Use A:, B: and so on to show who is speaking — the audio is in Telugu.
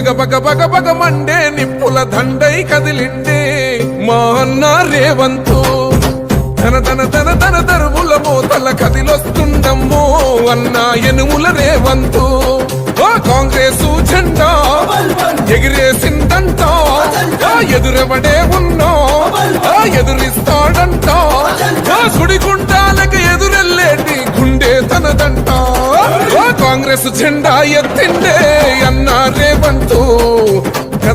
A: బగ బగ బగ బగ మండే నిప్పుల దండై కదిలిండే మా అన్న రేవంతు. ధన ధన ధన ధన దరువుల మోతల కదిలొస్తుండమ్మో అన్న ఎనుముల రేవంతు. ఆ కాంగ్రెస్ జెండా ఎగిరేసిందంట. ఎదురెవడే ఉన్నా? ఎదురిస్తాడంట. ఆ సుడిగుండాలకి ఎదురెల్లేటి గుండె తనదంట. కాంగ్రెస్ జెండా ఎత్తిండే అన్న